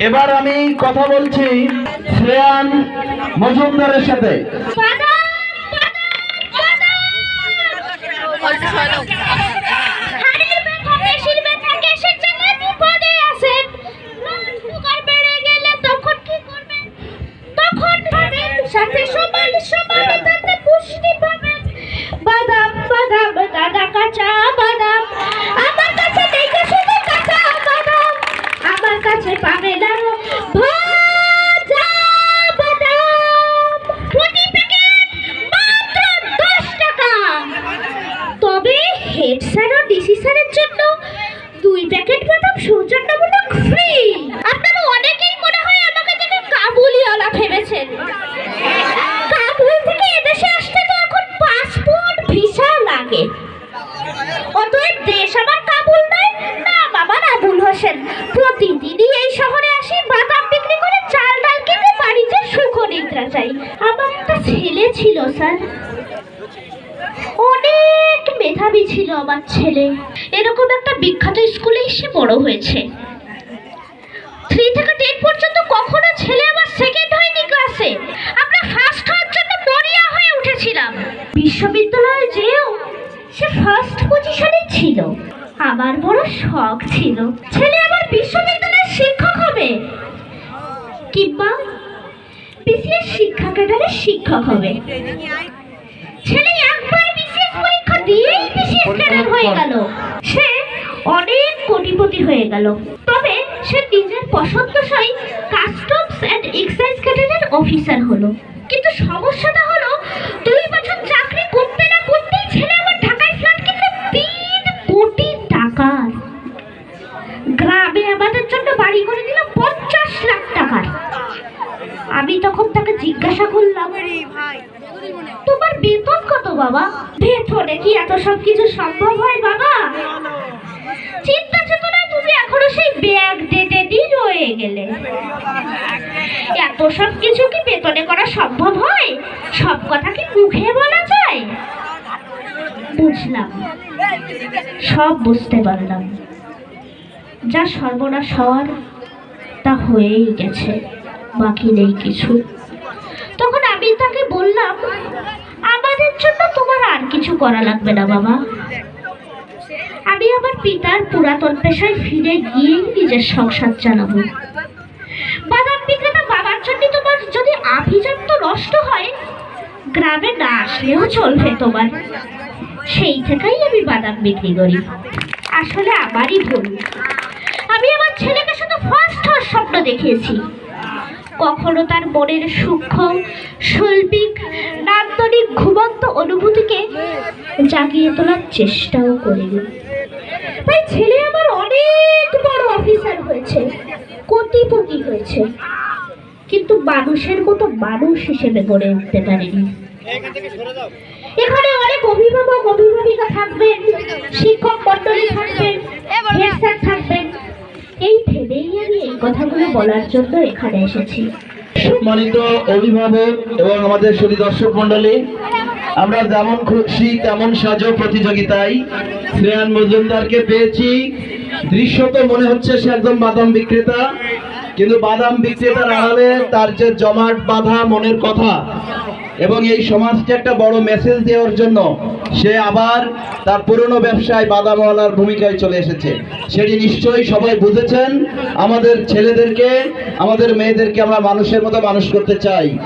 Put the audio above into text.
এবার আমি কথা বলছি শ্রেয়ান মজুমদারের সাথে। হেড স্যার ও ডিসি স্যারের জন্য দুই প্যাকেট বাদাম সৌজন্যমূলক ফ্রি আপনারা অনেকেই মনে হয় আমাকে দেখে কাবুলিওয়ালা ভেবেছেন। কাবুল থেকে এদেশে আসতে তো এখন পাসপোর্ট ভিসা লাগে। অতএব দেশ আমার কাবুল নয় না বাবা আবুল হোসেন। প্রতিদিনই এই শহরে আসি, বাদাম বিক্রি করে চাল ডাল কিনে বাড়িতে সুখ নিদ্রা চাই আমার একটা ছেলে ছিল, স্যার। অনেক ছিল আমার ছেলে। এরকম একটা বিখ্যাত স্কুলে এসে বড় হয়েছে। থ্রি থেকে টেন পর্যন্ত কখনো ছেলে আমার সেকেন্ড হয়নি ক্লাসে আমরা ফার্স্ট হওয়ার জন্য মরিয়া হয়ে উঠেছিলাম। বিশ্ববিদ্যালয়ে যেও, সে ফার্স্ট পজিশনে ছিল। আমার বড় শখ ছিল। ছেলে আমার বিশ্ববিদ্যালয়ের শিক্ষক হবে। কিংবা বিসিএস শিক্ষা ক্যাডারের শিক্ষক হবে। ছেলে একবার পরীক্ষা দিয়েই বিশেষ ক্যাডার হয়ে গেল। সে অনেক কোটিপতি হয়ে গেল। তবে সে নিজের পছন্দসই কাস্টমস অ্যান্ড এক্সাইজ ক্যাডারের অফিসার হলো। কিন্তু সমস্যাটা হলো দুই বছর চাকরি করতে না করতেই ছেলে আমার ঢাকায় ফ্ল্যাট কিনলো তিন কোটি টাকার গ্রামে আমাদের জন্য বাড়ি করে দিল পঞ্চাশ লাখ টাকার। আমি তখন তাকে জিজ্ঞাসা করলাম তোমার বেতন কত বাবা? বেতনে কি এত সব কিছু সম্ভব হয় বাবা? চিন্তা চেতনায় তুমি এখনও সেই ব্যাগ ডেটেডই রয়ে গেলে। এত সব কিছু কি বেতনে করা সম্ভব হয়? সব কথা কি মুখে বলা যায়? বুঝলাম। সব বুঝতে পারলাম। যা সর্বনাশ হওয়ার তা হয়েই গেছে। বাকি নেই কিছু। বললাম, আমাদের জন্য তোমার আর কিছু করা লাগবে না, বাবা। আমি আমার পিতার পুরাতন পেশায় ফিরে গিয়েই নিজের সংসার চালাবো। বাদাম বিক্রেতা বাবার জন্য তোমার যদি আভিজাত্য নষ্ট হয়, গ্রামে না আসলেও চলবে তোমার। সেই থেকেই আমি বাদাম বিক্রি করি। আসলে আমারই ভুল। আমি আমার ছেলেকে শুধু ফার্স্ট হওয়ার স্বপ্ন দেখিয়েছি। কখনো তার মনের সূক্ষ্ম শৈল্পিক নান্দনিক ঘুমন্ত অনুভূতিকে জাগিয়ে তোলার চেষ্টাও করিনি। তাই ছেলে আমার অনেক বড় অফিসার হয়েছে কোটিপতি হয়েছে কিন্তু মানুষের মতো মানুষ হিসেবে গড়ে উঠতে পারেনি। এখানে অনেক অভিভাবক অভিভাবিকা থাকবেন শিক্ষক মন্ডলী থাকবেন হেড স্যার থাকবেন এই ভেবেই আমি কথাগুলো বলার জন্য এখানে এসেছি। সম্মানিত অভিভাবক এবং আমাদের সুদী দর্শক মন্ডলী আমরা যেমন খুশি তেমন সাজো প্রতিযোগিতায়। শ্রেয়ান মজুমদারকে পেয়েছি। দৃশ্যত মনে হচ্ছে সে একদম বাদাম বিক্রেতা, কিন্তু বাদাম বিক্রেতার আড়ালে তার যে জমাট বাঁধা মনের কথা এবং এই সমাজকে একটা বড় মেসেজ দেওয়ার জন্য সে আবার তার পুরনো ব্যবসায় বাদামওয়ালার ভূমিকায় চলে এসেছে। সেটি নিশ্চয়ই সবাই বুঝেছেন। আমাদের ছেলেদেরকে, আমাদের মেয়েদেরকে আমরা মানুষের মতো মানুষ করতে চাই।